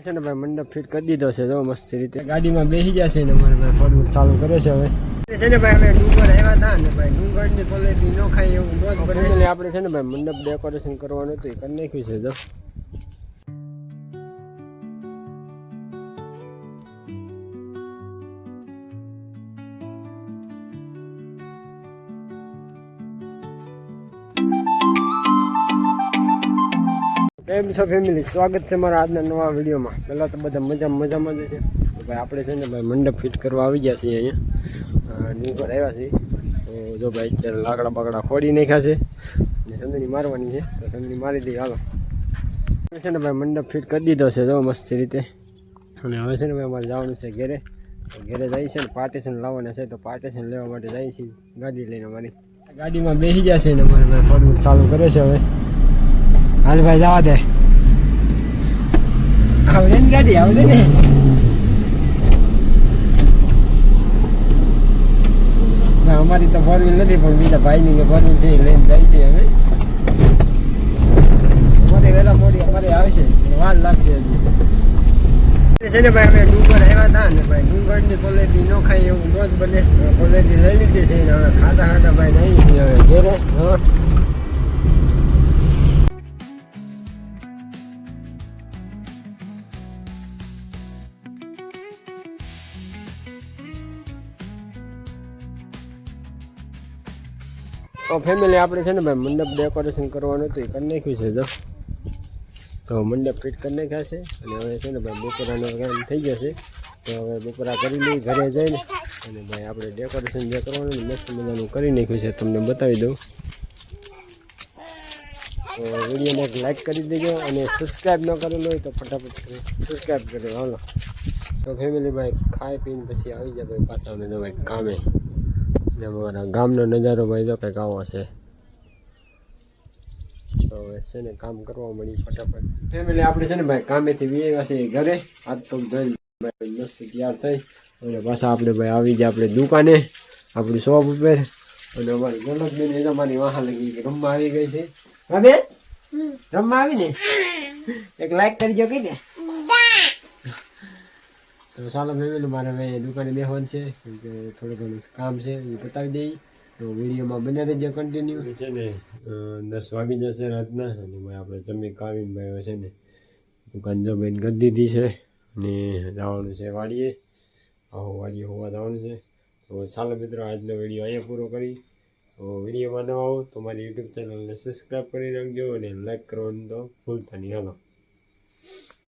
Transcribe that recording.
છે ને ભાઈ મંડપ ફિટ કરી દીધો છે જો મસ્ત રીતે. ગાડીમાં બેસી જશે ને અમારે ભાઈ ફોરવ્હીલ ચાલુ કરે છે હવે. છે ને ભાઈ અમે ડુંગર આવ્યા હતા ને ભાઈ ડુંગરની પલેટી ન ખાય એવું આપણે છે ને ભાઈ મંડપ ડેકોરેશન કરવાનું હતું એ કરી નાખ્યું છે જો. કેમ છો ફેમિલી સ્વાગત છે મારા આજના નવા વિડીયોમાં. પહેલાં તો બધા મજા મજામાં જ છે. ભાઈ આપણે છે ને ભાઈ મંડપ ફિટ કરવા આવી ગયા છીએ અહીંયા. ડુંગર આવ્યા છીએ. તો જો ભાઈ અત્યારે લાકડા બાકડા ખોડી નાખ્યા છે. અને સંદણી મારવાની છે. તો સંદણી મારી દઈએ, હાલો. છે ને ભાઈ મંડપ ફિટ કરી દીધો છે, જો મસ્ત રીતે. અને હવે છે ને ભાઈ અમારે જવાનું છે ઘેરે. ઘેરે જાય છે ને પાર્ટીશન લાવવાના છે. તો પાર્ટીશન લેવા માટે જાય છે ગાડી લઈને અમારી. ગાડીમાં બેસી જશે ને અમારે ભાઈ ચાલુ કરે છે હવે. હાલ ભાઈ જવા દે. આવડે ને. ગાડી આવડે અમારી તો ફોર નથી, પણ બીજા ભાઈની કે ફોર છે લઈને જાય છે હવે. મોટી વહેલા મોટી અમારે આવશે વાર લાગશે હજી. છે ને ભાઈ, અમે ડુંગર આવ્યા હતા ને ભાઈ, ડુંગરની ક્વોલિટી ન ખાય એવું ન જ બને ક્વોલિટી લઈ લીધી છે ખાતા ખાતા ભાઈ નહીં છીએ હવે ઘેરે. તો ફેમિલી આપણે છે ને ભાઈ મંડપ ડેકોરેશન કરવાનું હતું, એ કરી નાખ્યું છે જો. તો મંડપ ફિટ કરી નાખ્યા છે અને હવે છે ને ભાઈ બપોરાનો કામ થઈ જશે. તો હવે બપોરા કરી લઈ ઘરે જઈને. અને ભાઈ આપણે ડેકોરેશન જે કરવાનું મસ્ત મજાનું કરી નાખ્યું છે. તમને બતાવી દઉં. તો વિડીયોને એક લાઈક કરી દેજો અને સબસ્ક્રાઈબ ન કરેલું હોય તો ફટાફટ સબસ્ક્રાઈબ કરી હાલો. તો ફેમિલી ભાઈ ખાઈ પીને પછી આવી જાય ભાઈ પાછા અમે ભાઈ કામે. ને અમારા ગામનો નજારો ભાઈ જો કંઈક આવો છે. તો હવે છે ને કામ કરવા મળી ફટાફટ. ફેમિલી આપણે છે ને ભાઈ કામેથી વી છે ઘરે. હાથ પગ ધોઈ મસ્ત તૈયાર થઈ. અને પાછા આપણે ભાઈ આવી ગયા આપણે દુકાને. આપણી શોપ ઉપર. અને અમારી ગલતબેન એ તમારી અમારી લગી કે રમવા આવી ગઈ છે. હા બેન? રમવા આવી ને એક લાઈક કરજો કઈ દે તો ચાલો ફેમિલી મારે હવે દુકાને બેહવાનું છે કે થોડું ઘણું કામ છે, એ પતાવી દઈ. તો વિડીયોમાં બને રહેજો કન્ટિન્યુ છે ને દસ વાગી જશે રાતના, અને આપણે જમી કાવીને ભાઈ છે ને, દુકાન જો બેન કરી દીધી છે, અને જવાનું છે વાડીએ. આવો વાડીએ હોવા જવાનું છે. તો ચાલો મિત્રો, આજનો વીડિયો અહીંયા પૂરો કરી. તો વિડીયોમાં ન આવો તો મારી યુટ્યુબ ચેનલને સબસ્ક્રાઈબ કરી નાખજો અને લાઈક કરવાનું તો ભૂલતા નહીં. હાલો.